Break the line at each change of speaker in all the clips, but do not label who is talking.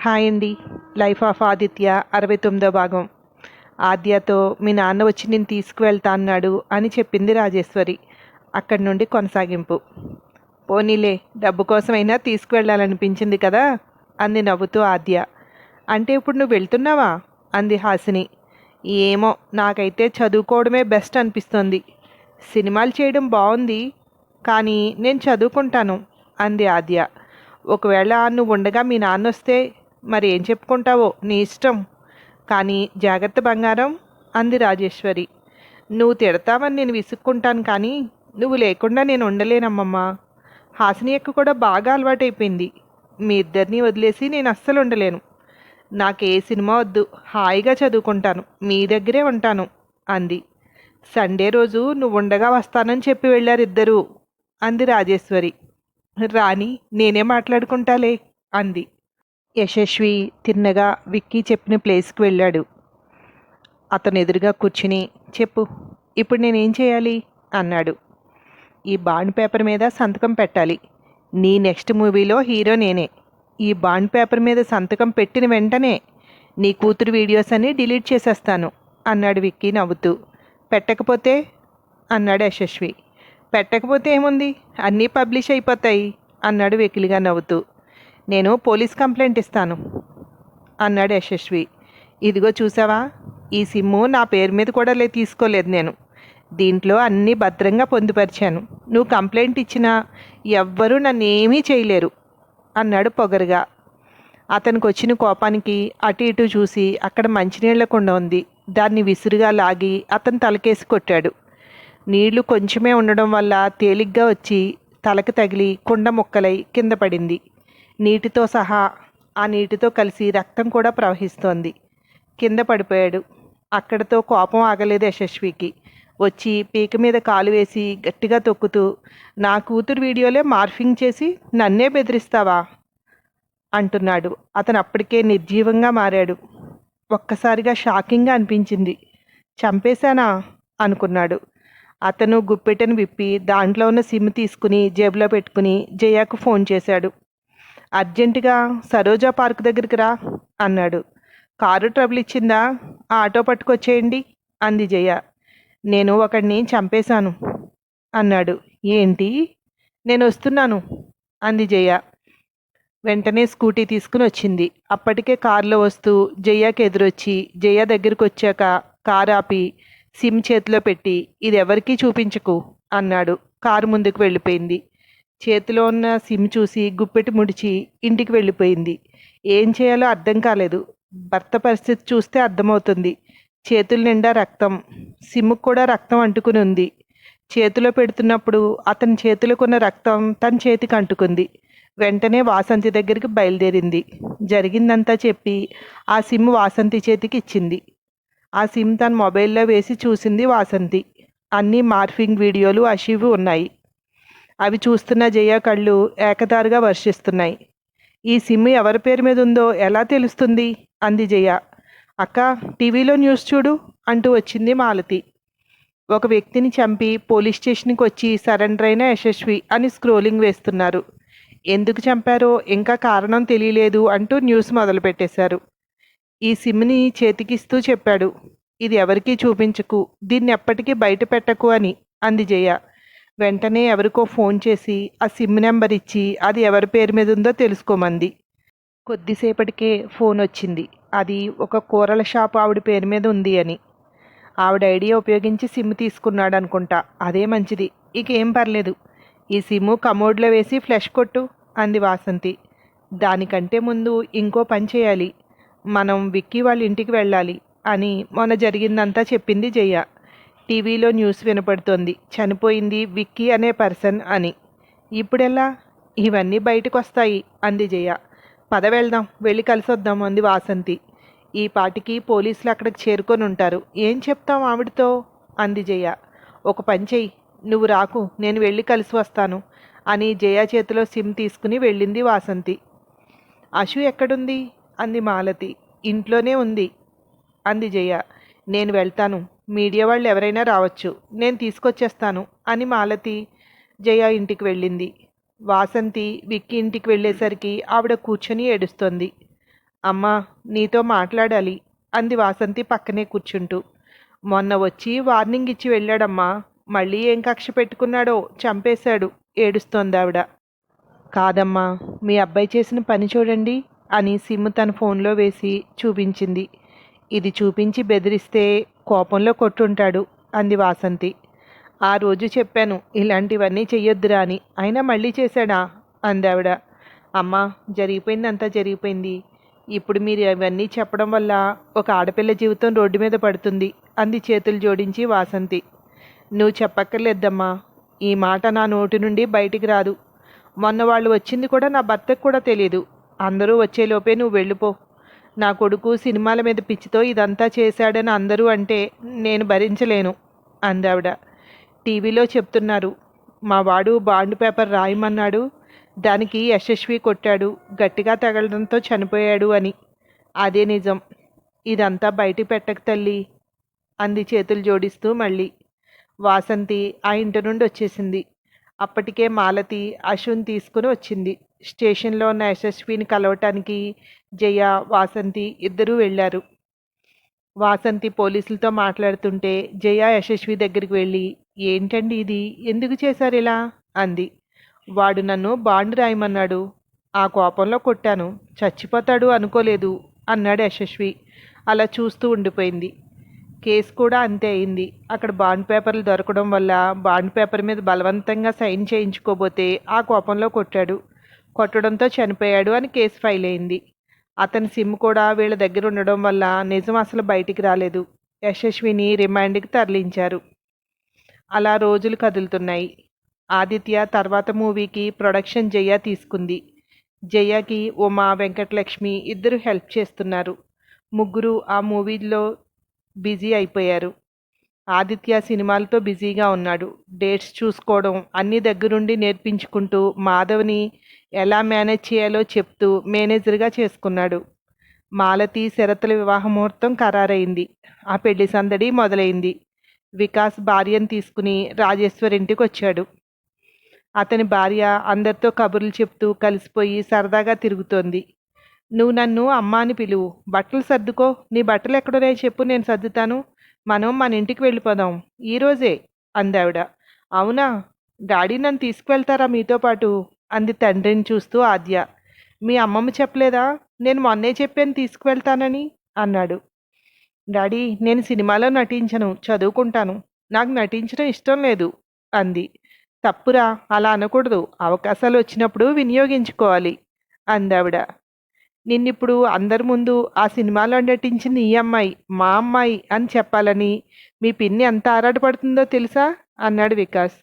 Hi అండి. Life of Aditya అరవై తొమ్మిదో భాగం. ఆద్యతో మీ నాన్న వచ్చి నేను తీసుకువెళ్తా అన్నాడు అని చెప్పింది రాజేశ్వరి. అక్కడి నుండి కొనసాగింపు. పోనీలే డబ్బు కోసమైనా తీసుకువెళ్ళాలనిపించింది కదా? అంది నవ్వుతూ ఆద్య. అంటే ఇప్పుడు నువ్వు వెళ్తున్నావా? అంది హాసిని. ఏమో నాకైతే చదువుకోవడమే బెస్ట్ అనిపిస్తుంది. సినిమాలు చేయడం బాగుంది కానీ నేను చదువుకుంటాను అంది ఆద్య. ఒకవేళ నువ్వు ఉండగా మీ నాన్న వస్తే మరి ఏం చెప్పుకుంటావో నీ ఇష్టం. కానీ జాగ్రత్త బంగారం అంది రాజేశ్వరి. నువ్వు తిడతావని నేను విసుక్కుంటాను కానీ నువ్వు లేకుండా నేను ఉండలేనమ్మమ్మ. హాసిని కూడా బాగా అలవాటైపోయింది. మీ ఇద్దరిని వదిలేసి నేను అస్సలు ఉండలేను. నాకు ఏ సినిమా వద్దు హాయిగా చదువుకుంటాను మీ దగ్గరే ఉంటాను అంది. సండే రోజు నువ్వు ఉండగా వస్తానని చెప్పి వెళ్ళారు ఇద్దరు అంది రాజేశ్వరి. రాణి నేనే మాట్లాడుకుంటాలే అంది. యశస్వి తిన్నగా విక్కీ చెప్పిన ప్లేస్కి వెళ్ళాడు. అతను ఎదురుగా కూర్చుని చెప్పు ఇప్పుడు నేనేం చేయాలి? అన్నాడు. ఈ బాండ్ పేపర్ మీద సంతకం పెట్టాలి. నీ నెక్స్ట్ మూవీలో హీరో నేనే. ఈ బాండ్ పేపర్ మీద సంతకం పెట్టిన వెంటనే నీ కూతురు వీడియోస్ అన్ని డిలీట్ చేసేస్తాను అన్నాడు విక్కీ నవ్వుతూ. పెట్టకపోతే అన్నాడు యశస్వి. పెట్టకపోతే ఏముంది? అన్నీ పబ్లిష్ అయిపోతాయి అన్నాడు వెకిలిగా నవ్వుతూ. నేను పోలీస్ కంప్లైంట్ ఇస్తాను. అన్నాడు యశస్వి. ఇదిగో చూసావా? ఈ సిమ్ము నా పేరు మీద కూడా లే తీసుకోలేదు నేను. దీంట్లో అన్నీ భద్రంగా పొందుపరిచాను. నువ్వు కంప్లైంట్ ఇచ్చినా ఎవ్వరూ నన్ను ఏమీ చేయలేరు అన్నాడు పొగరుగా. అతనికి వచ్చిన కోపానికి అటు ఇటు చూసి అక్కడ మంచినీళ్ళ కుండ ఉంది. దాన్ని విసురుగా లాగి అతను తలకేసి కొట్టాడు. నీళ్ళు కొంచెమే ఉండడం వల్ల తేలిగ్గా వచ్చి తలకు తగిలి కుండ ముక్కలై కింద పడింది. నీటితో సహా ఆ నీటితో కలిసి రక్తం కూడా ప్రవహిస్తోంది. కింద పడిపోయాడు. అక్కడితో కోపం ఆగలేదు యశస్వికి. వచ్చి పీక మీద కాలు వేసి గట్టిగా తొక్కుతూ నా కూతురు వీడియోలే మార్ఫింగ్ చేసి నన్నే బెదిరిస్తావా? అంటున్నాడు. అతను అప్పటికే నిర్జీవంగా మారాడు. ఒక్కసారిగా షాకింగ్గా అనిపించింది. చంపేశానా? అనుకున్నాడు. అతను గుప్పెటను విప్పి దాంట్లో ఉన్న సిమ్ తీసుకుని జేబులో పెట్టుకుని జయాకు ఫోన్ చేశాడు. అర్జెంటుగా సరోజా పార్క్ దగ్గరికి రా అన్నాడు. కారు ట్రబుల్ ఇచ్చిందా? ఆటో పట్టుకొచ్చేయండి అంది జయ. నేను ఒకడిని చంపేశాను అన్నాడు. ఏంటి? నేను వస్తున్నాను అంది జయ. వెంటనే స్కూటీ తీసుకుని వచ్చింది. అప్పటికే కారులో వస్తూ జయ్యకి ఎదురొచ్చి జయ దగ్గరికి వచ్చాక కారు ఆపి సిమ్ చేతిలో పెట్టి ఇది ఎవరికీ చూపించకు అన్నాడు. కారు ముందుకు వెళ్ళిపోయింది. చేతిలో ఉన్న సిమ్ చూసి గుప్పెటి ముడిచి ఇంటికి వెళ్ళిపోయింది. ఏం చేయాలో అర్థం కాలేదు. భర్త పరిస్థితి చూస్తే అర్థమవుతుంది. చేతుల నిండా రక్తం. సిమ్కు కూడా రక్తం అంటుకుని ఉంది. చేతిలో పెడుతున్నప్పుడు అతని చేతులకున్న రక్తం తన చేతికి అంటుకుంది. వెంటనే వాసంతి దగ్గరికి బయలుదేరింది. జరిగిందంతా చెప్పి ఆ సిమ్ వాసంతి చేతికి ఇచ్చింది. ఆ సిమ్ తన మొబైల్లో వేసి చూసింది వాసంతి. అన్ని మార్ఫింగ్ వీడియోలు అషివి ఉన్నాయి. అవి చూస్తున్న జయ కళ్ళు ఏకదారుగా వర్షిస్తున్నాయి. ఈ సిమ్ ఎవరి పేరు మీద ఉందో ఎలా తెలుస్తుంది? అంది జయ. అక్క టీవీలో న్యూస్ చూడు అంటూ వచ్చింది మాలతి. ఒక వ్యక్తిని చంపి పోలీస్ స్టేషన్కి వచ్చి సరెండర్ అయిన యశస్వి అని స్క్రోలింగ్ వేస్తున్నారు. ఎందుకు చంపారో ఇంకా కారణం తెలియలేదు అంటూ న్యూస్ మొదలుపెట్టేశారు. ఈ సిమ్ని చేతికిస్తూ చెప్పాడు. ఇది ఎవరికీ చూపించకు దీన్ని ఎప్పటికీ బయట పెట్టకు అని అంది జయ. వెంటనే ఎవరికో ఫోన్ చేసి ఆ సిమ్ నెంబర్ ఇచ్చి అది ఎవరి పేరు మీద ఉందో తెలుసుకోమంది. కొద్దిసేపటికే ఫోన్ వచ్చింది. అది ఒక కూరల షాప్ ఆవిడ పేరు మీద ఉంది అని. ఆవిడ ఐడియా ఉపయోగించి సిమ్ తీసుకున్నాడు అనుకుంటా. అదే మంచిది. ఇకేం పర్లేదు. ఈ సిమ్ము కమోడ్లో వేసి ఫ్లెష్ కొట్టు అంది వాసంతి. దానికంటే ముందు ఇంకో పని చేయాలి. మనం విక్కీ వాళ్ళ ఇంటికి వెళ్ళాలి అని మొన్న జరిగిందంతా చెప్పింది జయ. టీవీలో న్యూస్ వినపడుతోంది. చనిపోయింది విక్కీ అనే పర్సన్ అని. ఇప్పుడెలా? ఇవన్నీ బయటకు వస్తాయి అంది జయ. పద వెళ్దాం వెళ్ళి కలిసి వద్దాం అంది వాసంతి. ఈ పాటికి పోలీసులు అక్కడికి చేరుకొని ఉంటారు. ఏం చెప్తాం ఆవిడతో? అంది జయ. ఒక పని చెయ్యి నువ్వు రాకు నేను వెళ్ళి కలిసి వస్తాను అని జయ చేతిలో సిమ్ తీసుకుని వెళ్ళింది వాసంతి. అశు ఎక్కడుంది? అంది మాలతి. ఇంట్లోనే ఉంది అంది జయ. నేను వెళ్తాను మీడియా వాళ్ళు ఎవరైనా రావచ్చు. నేను తీసుకొచ్చేస్తాను అని మాలతి జయ ఇంటికి వెళ్ళింది. వాసంతి విక్కీ ఇంటికి వెళ్ళేసరికి ఆవిడ కూర్చొని ఏడుస్తోంది. అమ్మా నీతో మాట్లాడాలి అంది వాసంతి పక్కనే కూర్చుంటూ. మొన్న వచ్చి వార్నింగ్ ఇచ్చి వెళ్ళాడమ్మా. మళ్ళీ ఏం కక్ష పెట్టుకున్నాడో చంపేశాడు ఏడుస్తోంది ఆవిడ. కాదమ్మా మీ అబ్బాయి చేసిన పని చూడండి అని సిమ్ తన ఫోన్లో వేసి చూపించింది. ఇది చూపించి బెదిరిస్తే కోపంలో కొట్టుంటాడు అంది వాసంతి. ఆ రోజు చెప్పాను ఇలాంటివన్నీ చెయ్యొద్దురా అని అయినా మళ్ళీ చేశాడా? అంది అమ్మా జరిగిపోయిందంతా జరిగిపోయింది. ఇప్పుడు మీరు అవన్నీ చెప్పడం వల్ల ఒక ఆడపిల్ల జీవితం రోడ్డు మీద పడుతుంది అంది చేతులు జోడించి వాసంతి. నువ్వు చెప్పక్కర్లేద్దమ్మా ఈ మాట నా నోటి నుండి బయటికి రాదు. మొన్న వాళ్ళు వచ్చింది కూడా నా భర్తకు కూడా తెలియదు అందరూ వచ్చేలోపే నువ్వు వెళ్ళిపో. నా కొడుకు సినిమాల మీద పిచ్చితో ఇదంతా చేశాడని అందరూ అంటే నేను భరించలేను అందావిడ. టీవీలో చెప్తున్నారు మా వాడు బాండ్ పేపర్ రాయమన్నాడు దానికి యశస్వి కొట్టాడు గట్టిగా తగలడంతో చనిపోయాడు అని. అదే నిజం. ఇదంతా బయట పెట్టక తల్లి అంది చేతులు జోడిస్తూ మళ్ళీ. వాసంతి ఆ ఇంటి నుండి వచ్చేసింది. అప్పటికే మాలతి అశ్విన్ తీసుకుని వచ్చింది. స్టేషన్లో ఉన్న యశస్విని కలవటానికి జయ వాసంతి ఇద్దరూ వెళ్ళారు. వాసంతి పోలీసులతో మాట్లాడుతుంటే జయ యశస్వి దగ్గరికి వెళ్ళి ఏంటండి ఇది? ఎందుకు చేశారు ఇలా? అంది. వాడు నన్ను బాండ్ రాయమన్నాడు. ఆ కోపంలో కొట్టాను. చచ్చిపోతాడు అనుకోలేదు అన్నాడు యశస్వి. అలా చూస్తూ ఉండిపోయింది. కేసు కూడా అంతే అయింది. అక్కడ బాండ్ పేపర్లు దొరకడం వల్ల బాండ్ పేపర్ మీద బలవంతంగా సైన్ చేయించుకోబోతే ఆ కోపంలో కొట్టాడు. కొట్టడంతో చనిపోయాడు అని కేసు ఫైల్ అయింది. అతని సిమ్ కూడా వీళ్ళ దగ్గర ఉండడం వల్ల నిజం అసలు బయటికి రాలేదు. యశస్విని రిమాండ్కి తరలించారు. అలా రోజులు కదులుతున్నాయి. ఆదిత్య తర్వాత మూవీకి ప్రొడక్షన్ జయ తీసుకుంది. జయకి ఉమా వెంకటలక్ష్మి ఇద్దరు హెల్ప్ చేస్తున్నారు. ముగ్గురు ఆ మూవీలో బిజీ అయిపోయారు. ఆదిత్య సినిమాలతో బిజీగా ఉన్నాడు. డేట్స్ చూసుకోవడం అన్ని దగ్గరుండి నేర్పించుకుంటూ మాధవ్ని ఎలా మేనేజ్ చేయాలో చెప్తూ మేనేజర్గా చేసుకున్నాడు. మాలతి శరతుల వివాహ ముహూర్తం ఖరారైంది. ఆ పెళ్ళి సందడి మొదలైంది. వికాస్ భార్యను తీసుకుని రాజేశ్వర్ ఇంటికి వచ్చాడు అతని భార్య అందరితో కబుర్లు చెప్తూ కలిసిపోయి సరదాగా తిరుగుతోంది. నువ్వు నన్ను అమ్మ అని పిలువు. బట్టలు సర్దుకో. నీ బట్టలు ఎక్కడున్నాయో చెప్పు. నేను సర్దుతాను. మనం మన ఇంటికి వెళ్ళిపోదాం. ఈరోజే అందావిడ. అవునా? డాడీ నన్ను తీసుకువెళ్తారా మీతో పాటు? అంది తండ్రిని చూస్తూ ఆద్య. మీ అమ్మమ్మ చెప్పలేదా? నేను మొన్నే చెప్పాను తీసుకువెళ్తానని అన్నాడు. డాడీ నేను సినిమాలో నటించను చదువుకుంటాను. నాకు నటించడం ఇష్టం లేదు అంది. తప్పురా అలా అనకూడదు. అవకాశాలు వచ్చినప్పుడు వినియోగించుకోవాలి అందావిడ. నిన్నిప్పుడు అందరి ముందు ఆ సినిమాలో నటించింది ఈ అమ్మాయి మా అమ్మాయి అని చెప్పాలని మీ పిన్ని ఎంత ఆరాటపడుతుందో తెలుసా? అన్నాడు వికాస్.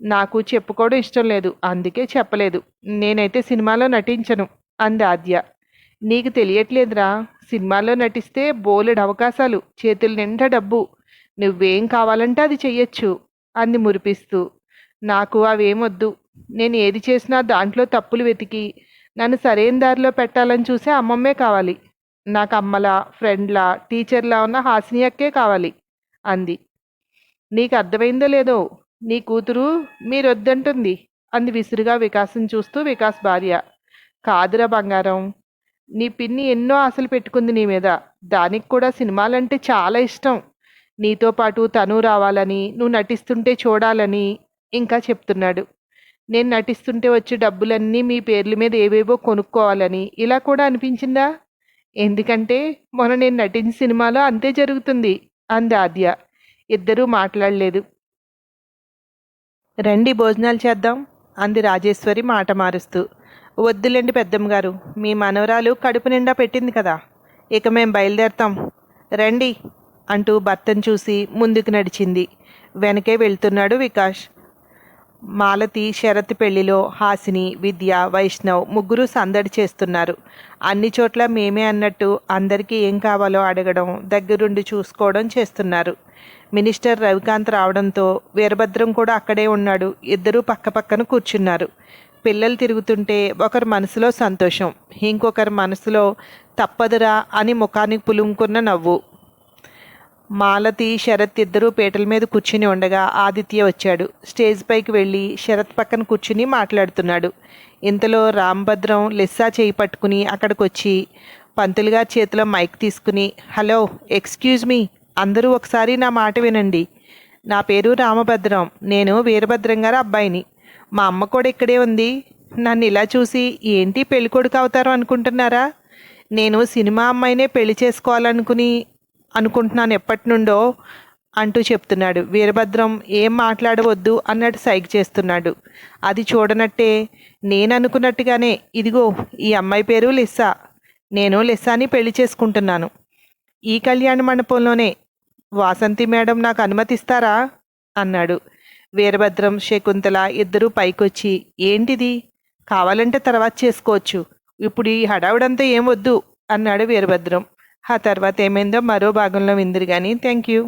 నాకు చెప్పుకోవడం ఇష్టం లేదు అందుకే చెప్పలేదు. నేనైతే సినిమాలో నటించను అంది ఆద్య. నీకు తెలియట్లేదురా సినిమాలో నటిస్తే బోలెడు అవకాశాలు చేతుల నిండా డబ్బు. నువ్వేం కావాలంటే అది చెయ్యొచ్చు అంది మురిపిస్తూ. నాకు అవేమొద్దు నేను ఏది చేసినా దాంట్లో తప్పులు వెతికి నన్ను సరైన దారిలో పెట్టాలని చూసే అమ్మమ్మే కావాలి. నాకు అమ్మలా ఫ్రెండ్లా టీచర్లా ఉన్న హాసినియక్కే కావాలి అంది. నీకు అర్థమైందో లేదో నీ కూతురు మీరు వద్దంటుంది అంది విసురుగా వికాసం చూస్తూ వికాస్ భార్య. కాదురా బంగారం నీ పిన్ని ఎన్నో ఆశలు పెట్టుకుంది నీ మీద. దానికి కూడా సినిమాలంటే చాలా ఇష్టం. నీతో పాటు తను రావాలని నువ్వు నటిస్తుంటే చూడాలని ఇంకా చెప్తున్నాడు. నేను నటిస్తుంటే వచ్చే డబ్బులన్నీ మీ పేర్ల మీద ఏవేవో కొనుక్కోవాలని. ఇలా కూడా అనిపించిందా? ఎందుకంటే మొన్న నేను నటించిన సినిమాలో అంతే జరుగుతుంది అంది ఆద్య. ఇద్దరూ మాట్లాడలేదు. రండి భోజనాలు చేద్దాం అంది రాజేశ్వరి మాట మారుస్తూ. వద్దులేండి పెద్దమ్మ గారు మీ మనవరాలు కడుపు నిండా పెట్టింది కదా. ఇక మేం బయలుదేరతాం. రండి అంటూ భర్తను చూసి ముందుకు నడిచింది. వెనకే వెళ్తున్నాడు వికాష్. మాలతి శరత్ పెళ్ళిలో హాసిని విద్య వైష్ణవ్ ముగ్గురు సందడి చేస్తున్నారు. అన్ని చోట్ల మేమే అన్నట్టు అందరికీ ఏం కావాలో అడగడం దగ్గరుండి చూసుకోవడం చేస్తున్నారు. మినిస్టర్ రవికాంత్ రావడంతో వీరభద్రం కూడా అక్కడే ఉన్నాడు. ఇద్దరూ పక్కపక్కన కూర్చున్నారు. పిల్లలు తిరుగుతుంటే ఒకరి మనసులో సంతోషం ఇంకొకరి మనసులో తప్పదురా అని ముఖానికి పులుముకున్న నవ్వు. మాలతి శరత్ ఇద్దరూ పీటల మీద కూర్చుని ఉండగా ఆదిత్య వచ్చాడు. స్టేజ్ పైకి వెళ్ళి శరత్ పక్కన కూర్చుని మాట్లాడుతున్నాడు. ఇంతలో రాంభద్రం లెస్సా చేయి పట్టుకుని అక్కడికి వచ్చి పంతులు గారి చేతిలో మైక్ తీసుకుని హలో ఎక్స్క్యూజ్ మీ అందరూ ఒకసారి నా మాట వినండి. నా పేరు రామభద్రం నేను వీరభద్రం గారి అబ్బాయిని. మా అమ్మ కూడా ఇక్కడే ఉంది. నన్ను ఇలా చూసి ఏంటి పెళ్ళికొడుకు అవుతారు అనుకుంటున్నారా? నేను సినిమా అమ్మాయినే పెళ్ళి చేసుకోవాలనుకుని అనుకుంటున్నాను ఎప్పటి నుండో అంటూ చెప్తున్నాడు. వీరభద్రం ఏం మాట్లాడవద్దు అన్నట్టు సైగ చేస్తున్నాడు. అది చూడనట్టే నేను అనుకున్నట్టుగానే ఇదిగో ఈ అమ్మాయి పేరు లిస్సా. నేను లిస్సాని పెళ్ళి చేసుకుంటున్నాను. ఈ కళ్యాణ మండపంలోనే వాసంతి మేడం నాకు అనుమతిస్తారా? అన్నాడు. వీరభద్రం శకుంతల ఇద్దరూ పైకొచ్చి ఏంటిది? కావాలంటే తర్వాత చేసుకోవచ్చు. ఇప్పుడు ఈ హడావుడంతా ఏం వద్దు? అన్నాడు వీరభద్రం. ఆ తర్వాత ఏమైందో మరో భాగంలో విందురు కానీ థ్యాంక్ యూ